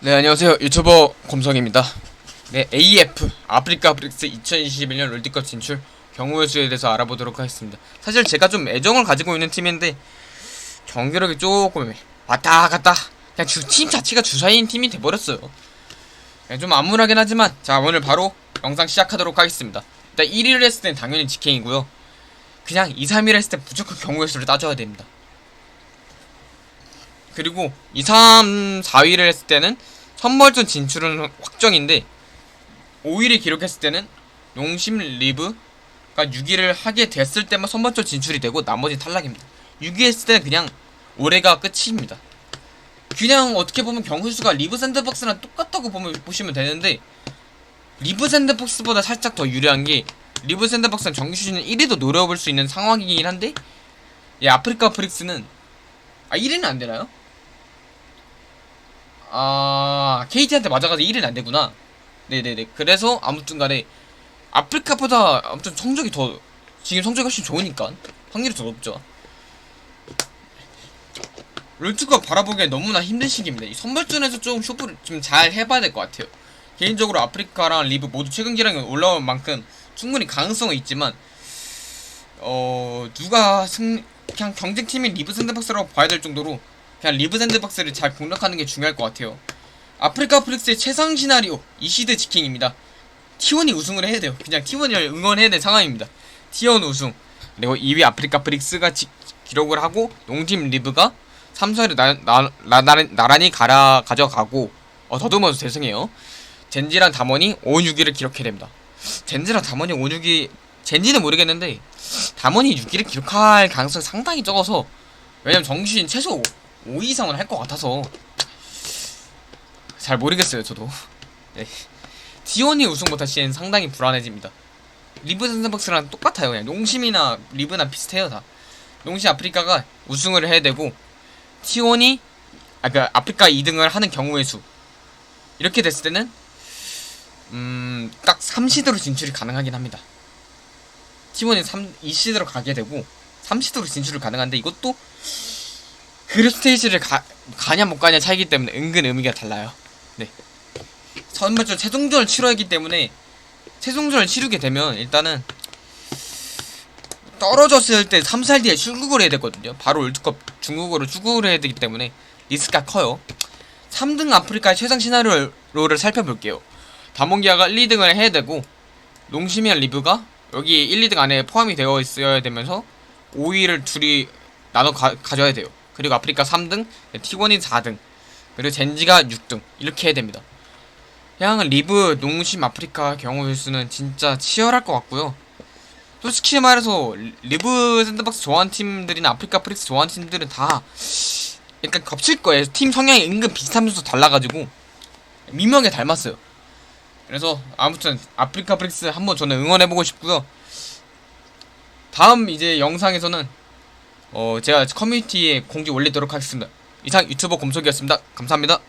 네 안녕하세요. 유튜버 곰성입니다. 네 AF 아프리카 브릭스 2021년 롤드컵 진출 경우의 수에 대해서 알아보도록 하겠습니다. 사실 제가 좀 애정을 가지고 있는 팀인데 경기력이 조금 왔다 갔다 그냥 주, 팀 자체가 주사위인 팀이 돼버렸어요. 네, 좀 암울하긴 하지만 자 오늘 바로 영상 시작하도록 하겠습니다. 일단 1위를 했을 땐 당연히 직행이고요. 그냥 2, 3위를 했을 땐 무조건 경우의 수를 따져야 됩니다 그리고 2, 3, 4위를 했을 때는 선발전 진출은 확정인데 5위를 기록했을 때는 용심 리브가 6위를 하게 됐을 때만 선발전 진출이 되고 나머지 탈락입니다. 6위 했을 때는 그냥 올해가 끝입니다. 그냥 어떻게 보면 경훈수가 리브 샌드박스랑 똑같다고 보면 보시면 되는데 리브 샌드박스보다 살짝 더 유리한 게 리브 샌드박스는 정규 시즌 1위도 노려볼 수 있는 상황이긴 한데 이 아프리카 프릭스는 아 1위는 안 되나요? 아 KT한테 맞아가지고 1위는 안 되구나. 네네네. 그래서 아무튼 간에 아프리카보다 아무튼 성적이 더 지금 성적이 훨씬 좋으니까 확률이 더 높죠. 롤트가 바라보기에 너무나 힘든 시기입니다. 이 선발전에서 좀 쇼프를 좀 잘 해봐야 될 것 같아요. 개인적으로 아프리카랑 리브 모두 최근 기량이 올라온 만큼 충분히 가능성은 있지만 어 누가 승 그냥 경쟁팀인 리브 샌드박스라고 봐야 될 정도로 그냥 리브 샌드박스를 잘 공략하는 게 중요할 것 같아요. 아프리카 프릭스의 최상 시나리오 이시드 지킹입니다. T1이 우승을 해야 돼요. 그냥 T1을 응원해야 될 상황입니다. T1 우승. 그리고 2위 아프리카 프릭스가 지, 기록을 하고 농팀 리브가 3, 4위를 나, 나란히 가라, 가져가고 어, 더듬어서 죄송해요. 젠지랑 담원이 5, 6위를 기록해야 됩니다. 젠지랑 담원이 5, 6위 젠지는 모르겠는데 담원이 6위를 기록할 가능성이 상당히 적어서 왜냐면 정신 최소 5 이상은 할 것 같아서. 잘 모르겠어요 저도. 네. T1이 우승 못할 시엔 상당히 불안해집니다. 리브 샌드박스랑 똑같아요. 그냥 농심이나 리브나 비슷해요 다. 농심 아프리카가 우승을 해야 되고 T1이 아, 그 아프리카 2등을 하는 경우의 수. 이렇게 됐을 때는 음, 딱 3시드로 진출이 가능하긴 합니다. T1이 3, 2시드로 가게 되고 3시드로 진출이 가능한데 이것도 그룹 스테이지를 가, 가냐 못 가냐 차이기 때문에 은근 의미가 달라요. 네. 선발전 최종전을 치러야 하기 때문에 최종전을 치르게 되면 일단은 떨어졌을 때 3살 뒤에 출국을 해야 되거든요. 바로 월드컵 중국으로 출국을 해야 되기 때문에 리스크가 커요. 3등 아프리카의 최상 시나리오를 살펴볼게요. 다몽기아가 1, 2등을 해야 되고 농심이랑 리브가 여기 1, 2등 안에 포함이 되어 있어야 되면서 5위를 둘이 나눠 가, 가져야 돼요. 그리고 아프리카 3등, T1이 4등, 그리고 젠지가 6등 이렇게 해야 됩니다. 그냥 리브, 농심, 아프리카 경우의 수는 진짜 치열할 것 같고요. 솔직히 말해서 리브 샌드박스 좋아하는 팀들이나 아프리카 프릭스 좋아하는 팀들은 다 약간 겹칠 거예요. 팀 성향이 은근 비슷하면서 달라가지고 미묘하게 닮았어요. 그래서 아무튼 아프리카 프릭스 한번 저는 응원해보고 싶고요. 다음 이제 영상에서는 어 제가 커뮤니티에 공지 올리도록 하겠습니다. 이상 유튜버 곰석이었습니다. 감사합니다.